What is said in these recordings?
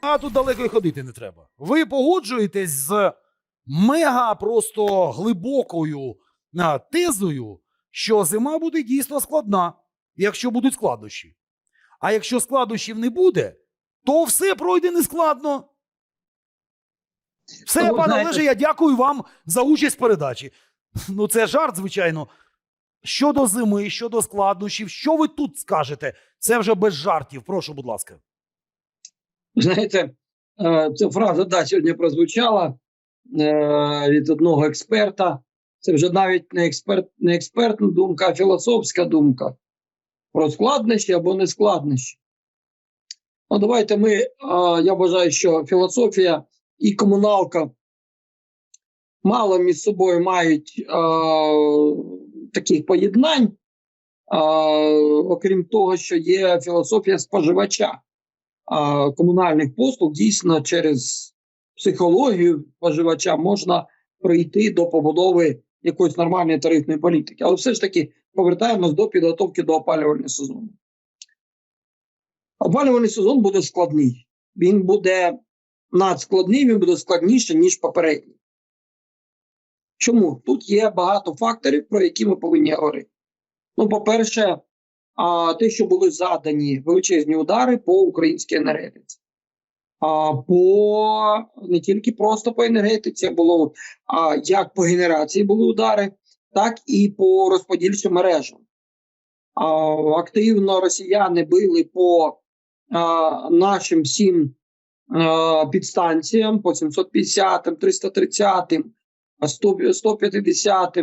А тут далеко й ходити не треба. Ви погоджуєтесь з мега просто глибокою тезою, що зима буде дійсно складна, якщо будуть складнощі. А якщо складнощів не буде, то все пройде нескладно. Все, Ну, пане Олеже, я дякую вам за участь в передачі. Ну, це жарт, звичайно. Щодо зими, щодо складнощів, що ви тут скажете? Це вже без жартів. Прошу, будь ласка. Знаєте, е, ця фраза да, сьогодні прозвучала е, від одного експерта. Це вже навіть не, експерт, не експертна думка, а філософська думка про складнощі або нескладнощі. Ну, давайте ми, е, я вважаю, що філософія і комуналка мало між собою мають таких поєднань, окрім того, що є філософія споживача комунальних послуг дійсно через психологію споживача можна прийти до побудови якоїсь нормальної тарифної політики. Але все ж таки повертаємось до підготовки до опалювального сезону. Опалювальний сезон буде складний. Він буде надскладний, він буде складніше, ніж попередній. Чому? Тут є багато факторів, про які ми повинні говорити. Ну, по-перше, а, те, що були задані величезні удари по українській енергетиці. А, по не тільки просто по енергетиці, було а, як по генерації були удари, так і по розподільчим мережам. А, активно росіяни били по а, нашим всім а, підстанціям, по 750, 330, 100, 150,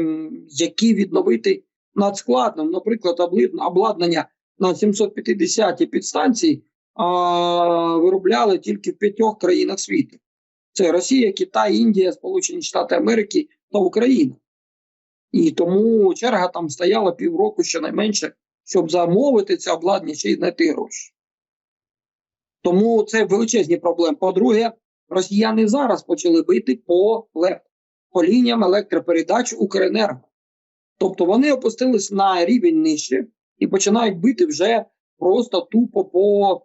які відновити надскладно. Наприклад, обладнання на 750 підстанцій а, виробляли тільки в п'ятьох країнах світу: це Росія, Китай, Індія, Сполучені Штати Америки та Україна. І тому черга там стояла півроку щонайменше, щоб замовити це обладнання ще й знайти гроші. Тому це величезні проблеми. По-друге, росіяни зараз почали бити по, по лініям електропередач Укренерго. Тобто вони опустились на рівень нижче і починають бити вже просто тупо по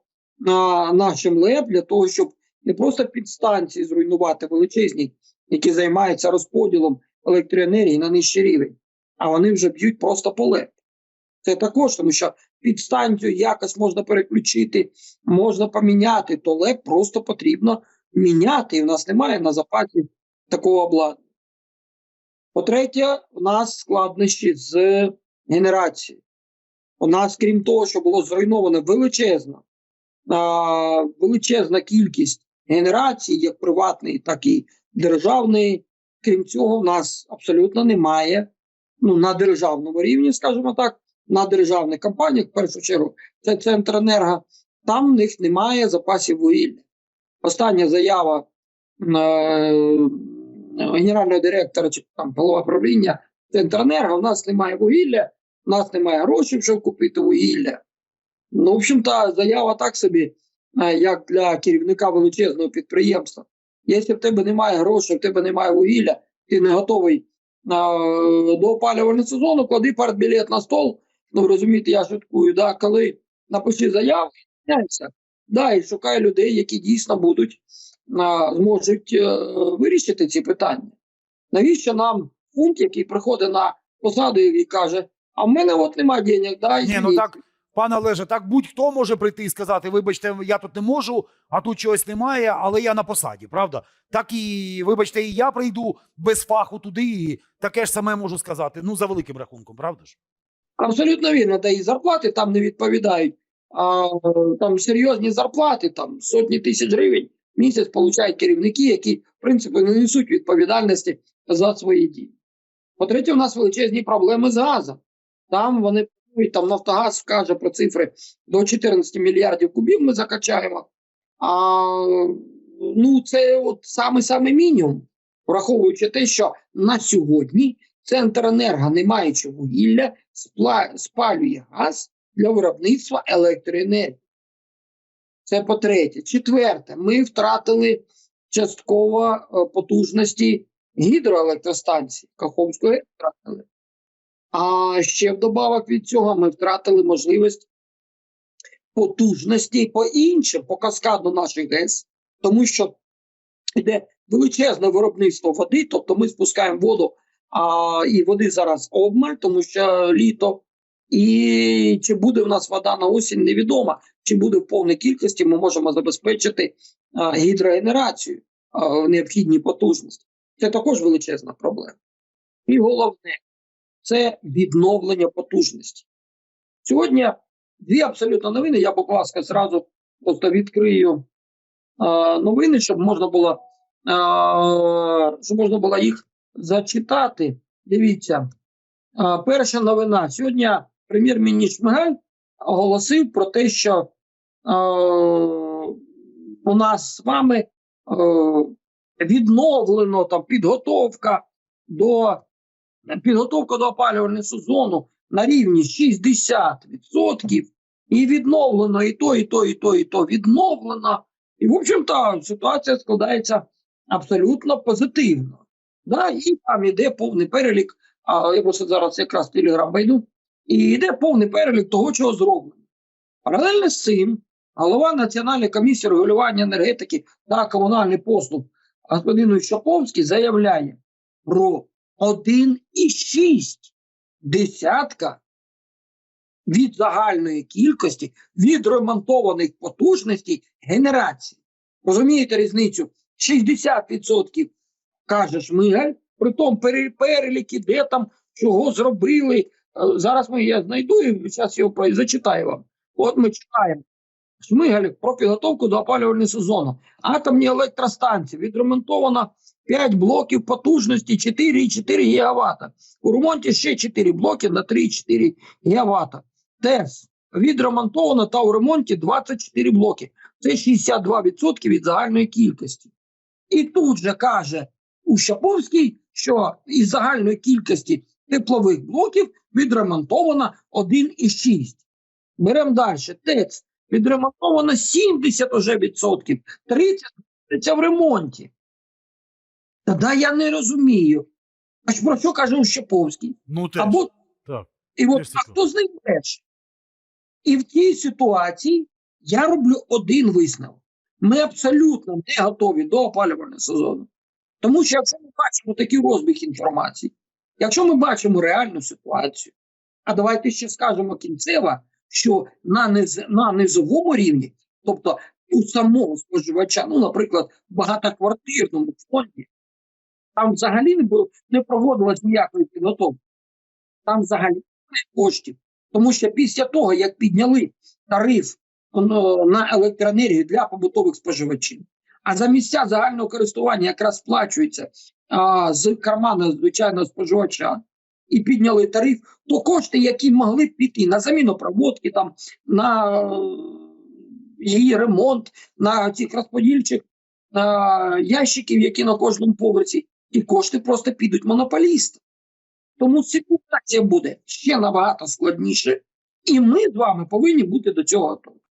а, нашим ЛЕП для того, щоб не просто підстанції зруйнувати величезні, які займаються розподілом електроенергії на нижчий рівень, а вони вже б'ють просто по ЛЕП. Це також, тому що підстанцію якось можна переключити, можна поміняти, то ЛЕП просто потрібно міняти. І в нас немає на запасі такого обладнання. По-третє, у нас складнощі з генерацією. У нас, крім того, що було зруйновано величезна, величезна кількість генерацій, як приватної, так і державної. Крім цього, в нас абсолютно немає ну, на державному рівні, скажімо так, на державних компаніях, в першу чергу, це Центренерго, там в них немає запасів вугілля. Остання заява е, генерального директора чи там голова правління Центренерго, у нас немає вугілля, у нас немає грошей, щоб купити вугілля. Ну, в общем-то, заява так собі, е, як для керівника величезного підприємства. Якщо в тебе немає грошей, в тебе немає вугілля, ти не готовий е, до опалювального сезону, клади партбілет на стол. Ну, розумієте, я шуткую, да, коли напиши заяву. Да, і шукай людей, які дійсно будуть а, зможуть е, вирішити ці питання. Навіщо нам фунт, який приходить на посаду і каже: а в мене от немає денег, дай Ні, ну так, пане Олеже, так будь-хто може прийти і сказати: вибачте, я тут не можу, а тут чогось немає, але я на посаді, правда? Так і, вибачте, і я прийду без фаху туди, і таке ж саме можу сказати. Ну, за великим рахунком, правда ж? Абсолютно вірно, та і зарплати там не відповідають. А, там серйозні зарплати, там сотні тисяч гривень місяць получають керівники, які, в принципі, не несуть відповідальності за свої дії. По-третє, у нас величезні проблеми з газом. Там вони там Нафтогаз вкаже про цифри до 14 мільярдів кубів ми закачаємо. А, ну, це от саме саме мінімум, враховуючи те, що на сьогодні Центренерго, не маючи вугілля, спалює газ для виробництва електроенергії. Це по-третє. Четверте, ми втратили частково е, потужності гідроелектростанції. Каховську ГЕС втратили. А ще вдобавок від цього ми втратили можливість потужності по іншим, по каскаду наших ГЕС, тому що йде величезне виробництво води, тобто ми спускаємо воду, а, і води зараз обмаль, тому що літо. І чи буде в нас вода на осінь, невідомо. Чи буде в повній кількості, ми можемо забезпечити а, гідрогенерацію в необхідній потужності. Це також величезна проблема. І головне це відновлення потужності. Сьогодні дві абсолютно новини. Я, будь ласка, зразу просто відкрию а, новини, щоб можна було, а, щоб можна було їх зачитати. Дивіться, а, перша новина. Сьогодні прем'єр-міністр Шмигаль оголосив про те, що а, у нас з вами а, відновлено там підготовка до підготовка до опалювального сезону на рівні 60%, і відновлено і то, і то, і то, і то відновлено. І, в общем-то, ситуація складається абсолютно позитивно. Да? І там іде повний перелік. А я просто зараз якраз в телеграм вийду, і йде повний перелік того, чого зроблено. Паралельно з цим, голова Національної комісії регулювання енергетики та комунальних послуг господин Щаповський заявляє про 1,6 десятка від загальної кількості відремонтованих потужностей генерації. Розумієте різницю? 60% каже Шмигаль, при тому пере- переліки, де там чого зробили. Е, Зараз ми я знайду і зараз його зачитаю вам. От ми читаємо. Шмигаль про підготовку до опалювального сезону. Атомні електростанції відремонтовано 5 блоків потужності 4,4 ГВт. У ремонті ще 4 блоки на 3,4 ГВт. ТЕС відремонтовано та у ремонті 24 блоки. Це 62% від загальної кількості. І тут же каже Ущаповський, що із загальної кількості теплових блоків відремонтовано 1,6. Беремо далі. ТЕЦ відремонтовано 70 уже відсотків, 30 це в ремонті. Тоді я не розумію. А про що каже Ущаповський? Ну теж. Або Так. і от Теж хто з ним бреше? І в цій ситуації я роблю один висновок. Ми абсолютно не готові до опалювального сезону. Тому що якщо ми бачимо такий розбіг інформації, якщо ми бачимо реальну ситуацію, а давайте ще скажемо кінцево, що на, низ, на низовому рівні, тобто у самого споживача, ну, наприклад, в багатоквартирному фонді, там взагалі не було не проводилось ніякої підготовки. Там взагалі немає коштів. Тому що після того, як підняли тариф ну, на електроенергію для побутових споживачів, а за місця загального користування якраз сплачується а, з карману звичайного споживача, і підняли тариф, то кошти, які могли б піти на заміну проводки, там, на е, її ремонт, на цих розподільчих е, ящиків, які на кожному поверсі, ті кошти просто підуть монополістам. Тому ситуація буде ще набагато складніше, і ми з вами повинні бути до цього готові.